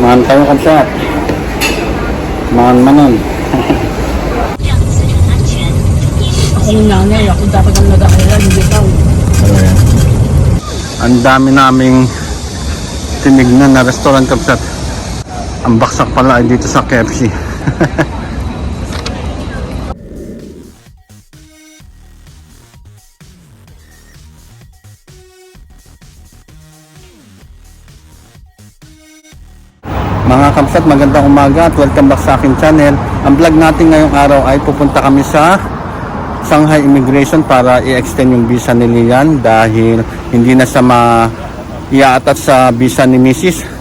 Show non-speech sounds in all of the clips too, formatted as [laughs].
Man tayo kapsat. Man manon. Ako yung nanay, ako dapat ang nag-aaral, hindi ikaw. Ang dami naming tinignan na restaurant kapsat. Ang baksak pala ay dito sa KFC. [laughs] Mga kapsat, magandang umaga at welcome back sa aking channel. Ang vlog natin ngayong araw ay pupunta kami sa Shanghai Immigration para i-extend yung visa ni Lian dahil hindi na siya ma iaatat sa visa ni Mrs.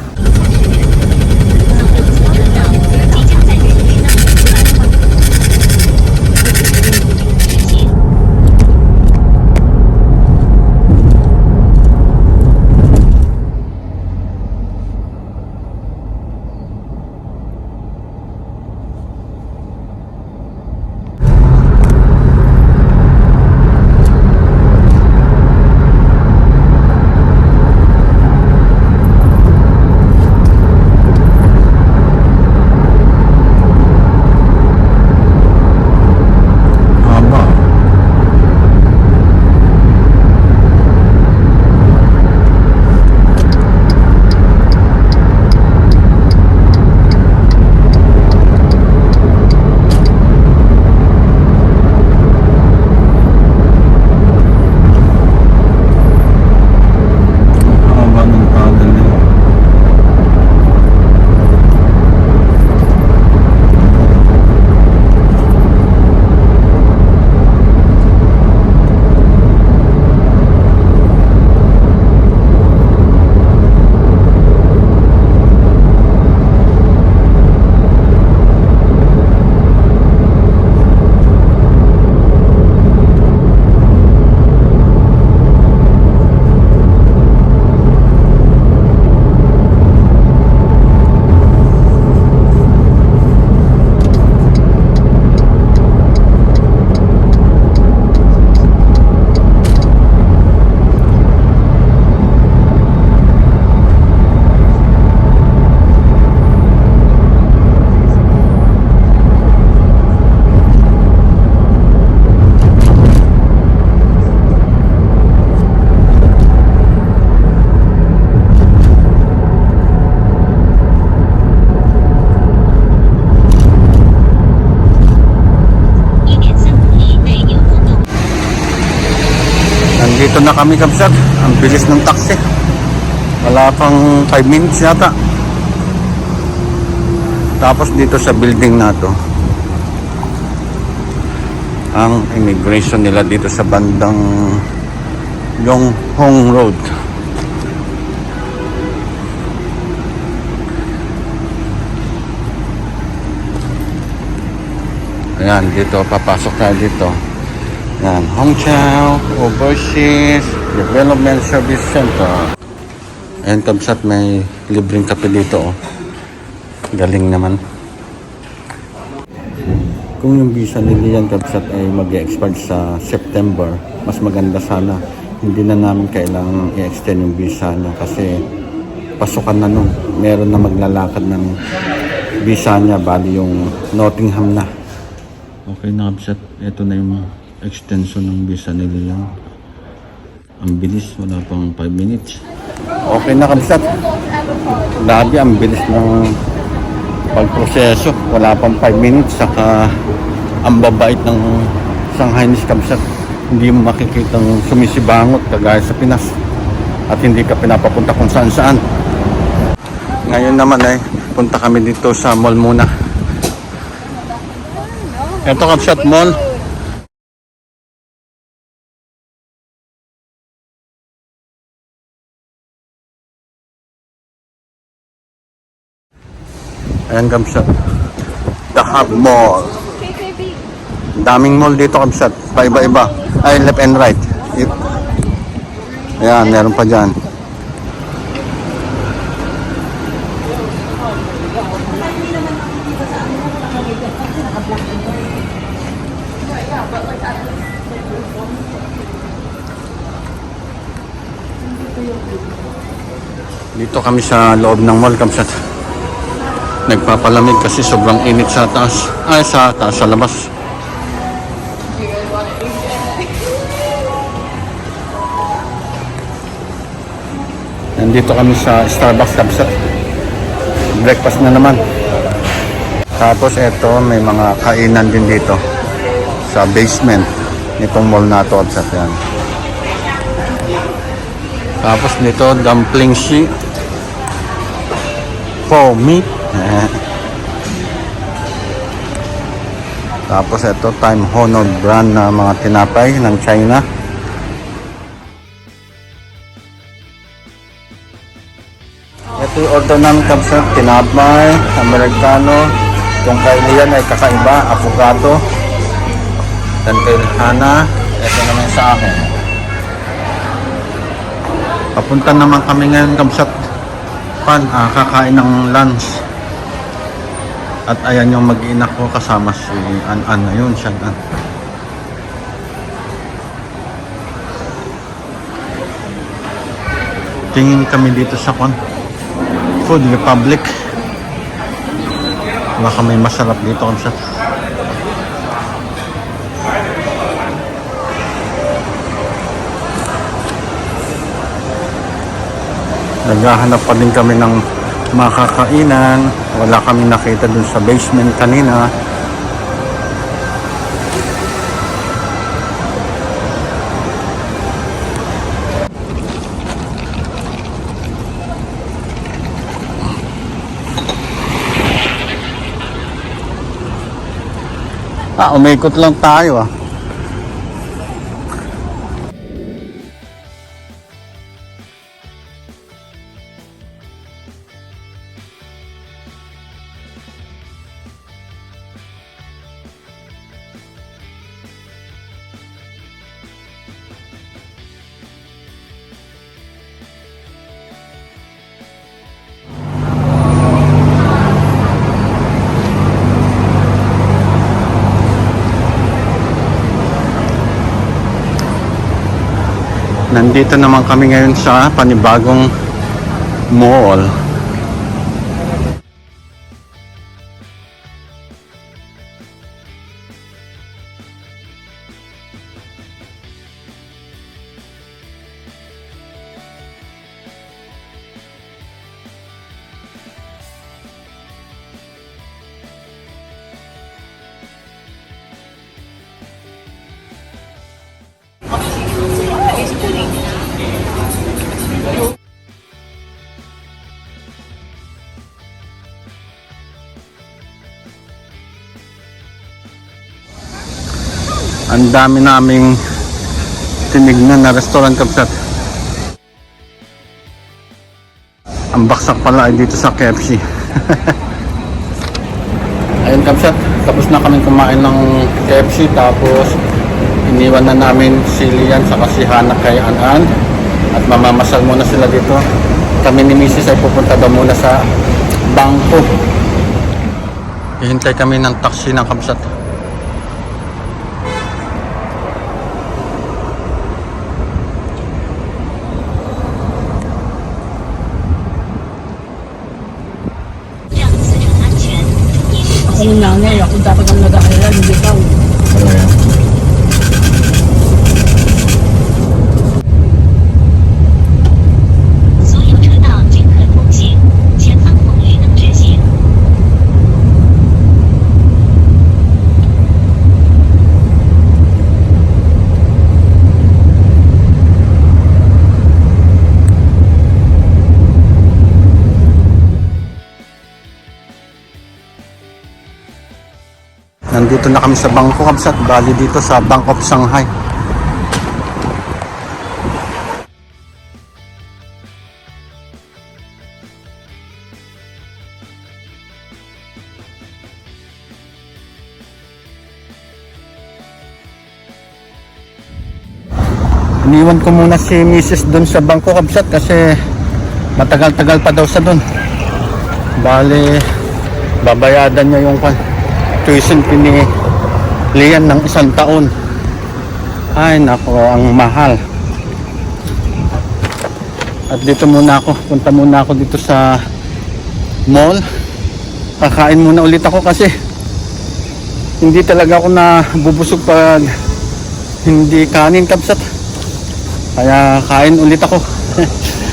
na kami kapsat. Ang bilis ng taxi. Wala pang 5 minutes yata. Tapos dito sa building na to. Ang immigration nila dito sa bandang Yonghong Road. Ayan, dito, papasok tayo dito. Yan, Hongqiao Overseas Development Service Center. Ayan, kabsat, may libreng kape dito. Oh. Galing naman. Kung yung visa ni Lian Kabsat ay mag expire sa September, mas maganda sana. Hindi na namin kailangang i-extend yung visa niya kasi pasukan na nun. Meron na maglalakad ng visa niya, bali yung Nottingham na. Okay na Kabsat, ito na yung extension ng visa ni Lian. Ang bilis, wala pang 5 minutes. Okay na Kabsat. Grabe, ang bilis ng pagproseso. Wala pang 5 minutes. Saka ang babait ng Shanghainese Kabsat. Hindi mo makikitang sumisibangot kagaya sa Pinas. At hindi ka pinapapunta kung saan saan. Ngayon naman ay punta kami dito sa mall muna. Ito Kabsat Mall. Ayan Kabsat. The Hub Mall. Daming mall dito Kabsat. Paiba-iba. Ay, left and right. Ayan, meron pa dyan. Dito kami sa loob ng mall, Kamsat. Nagpapalamig kasi sobrang init sa taas. Ay, sa taas, sa labas. Nandito kami sa Starbucks Kapsat. Breakfast na naman. Tapos eto, may mga kainan din dito sa basement nitong mall na to Kapsat yan. Tapos nito, dumpling shi. Po meat. [laughs] Tapos ito, time honored brand na mga tinapay ng China. Ito yung order namin kapsat, tinapay, americano, yung kay Lian ay kakaiba, avocado, dan kay Hana, ito naman sa akin. Papunta naman kami ngayon kapsat, pan, ah, kakain ng lunch. At ayan yung mag-ina ko kasama si An-An na yun, siya An. Tingin kami dito sa kon. Food Republic. Baka may masarap dito kung sa Naghahanap pa din kami ng makakainan. Wala kami nakita dun sa basement kanina. Ah, umikot lang tayo ah. Nandito naman kami ngayon sa panibagong mall. Ang dami naming tinignan na restaurant kapsat. Ang baksak pala ay dito sa KFC. [laughs] Ayun kapsat, tapos na kami kumain ng KFC tapos iniwan na namin si Lian sa kasihanak kay Anan at mamamasal muna sila dito. Kami ni Mrs. ay pupunta daw muna sa bangko. Hihintay kami ng taxi ng kapsat. Ako ng nanay, ako dapat ang nag-aalala, Nandito na kami sa Bangko Kapsat, bali dito sa Bank of Shanghai. Iniwan ko muna si Mrs. doon sa Bangko Kapsat kasi matagal-tagal pa daw sa doon. Bali, babayadan niya yung kan tuition ni Lian ng isang taon. Ay, nako, ang mahal. At dito muna ako, punta muna ako dito sa mall Kakain muna ulit ako kasi hindi talaga ako na bubusog pag hindi kanin kapsat. Kaya kain ulit ako.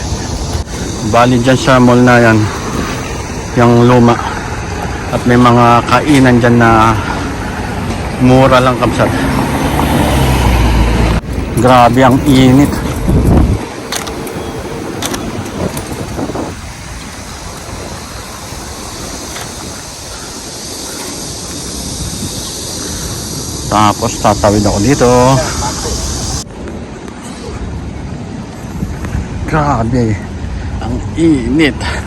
[laughs] Bali dyan sa mall na yan, yung luma. At may mga kainan dyan na mura lang kapsat. Grabe ang init. Tapos tatawid ako dito. Grabe. Ang init.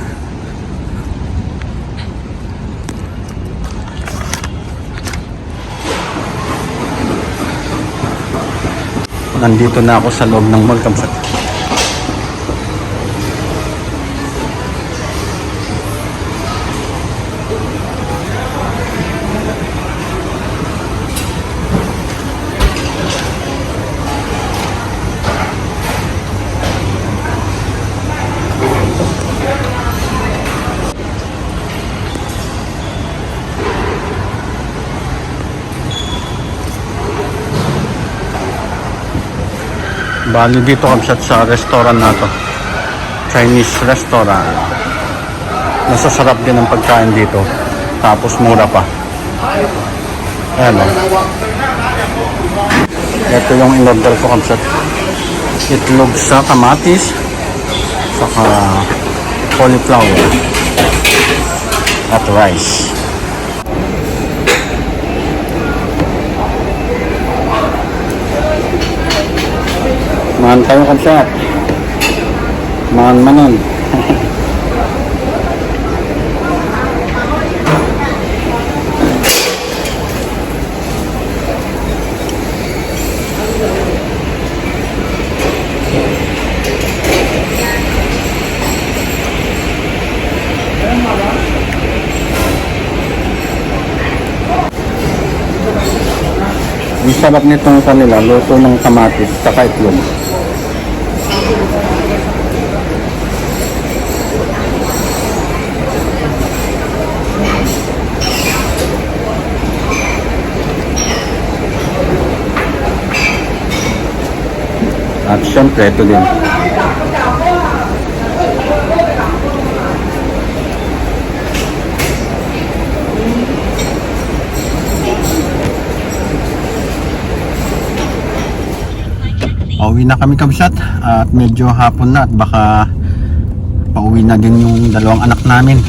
Nandito na ako sa loob ng mall kamsat. Bali dito kamsat sa restaurant na to. Chinese restaurant. Masasarap din ang pagkain dito. Tapos mura pa. Ayan o. Ito yung in-order ko kamsat. Itlog sa kamatis. Saka cauliflower. At rice. Mahan tayo kamsat. Mahan manon. Ang sarap nitong kanila, luto ng kamatis, saka itlog. At syempre, ito din. Pauwi na kami kabsat at medyo hapon na at baka pauwi na din yung dalawang anak namin.